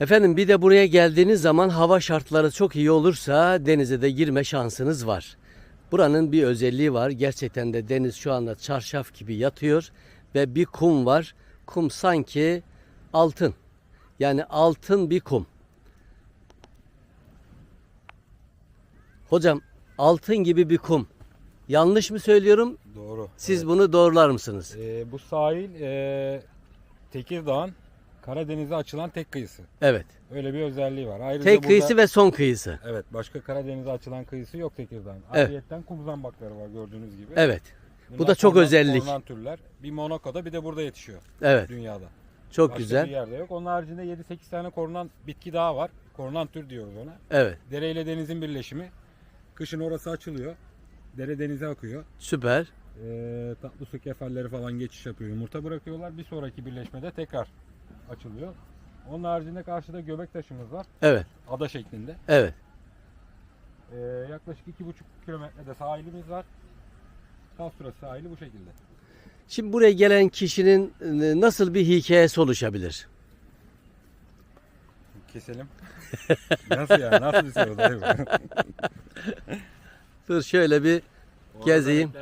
Efendim bir de buraya geldiğiniz zaman hava şartları çok iyi olursa denize de girme şansınız var. Buranın bir özelliği var. Gerçekten de deniz şu anda çarşaf gibi yatıyor ve bir kum var. Kum sanki altın. Yani altın bir kum. Hocam altın gibi bir kum. Yanlış mı söylüyorum? Doğru. Siz bunu doğrular mısınız? Ee, bu sahil e, Tekirdağ'ın Karadeniz'e açılan tek kıyısı. Evet. Öyle bir özelliği var. Ayrıca Tek burada- kıyısı ve son kıyısı. Evet, başka Karadeniz'e açılan kıyısı yok Tekirdağ'ın. Evet. Ayrıyeten kum zambakları var gördüğünüz gibi. Evet. Bu da çok korunan- özellik. korunan türler. Bir Monaco'da bir de burada yetişiyor Evet. dünyada. Çok Başka güzel. bir yerde yok. Onun haricinde 7-8 tane korunan bitki daha var. Korunan tür diyoruz ona. Evet. Dere ile denizin birleşimi. Kışın orası açılıyor. Dere denize akıyor. Süper. Ee, tatlı su kefalleri falan geçiş yapıyor. Yumurta bırakıyorlar. Bir sonraki birleşmede tekrar açılıyor. Onun haricinde karşıda göbek taşımız var. Evet. Ada şeklinde. Evet. Ee, yaklaşık 2,5 kilometrede sahilimiz var. Kaftura sahili bu şekilde. Şimdi buraya gelen kişinin e, nasıl bir hikayesi oluşabilir? Keselim. Nasıl yani? Nasıl bir soru? Dur şöyle bir Gezeyim.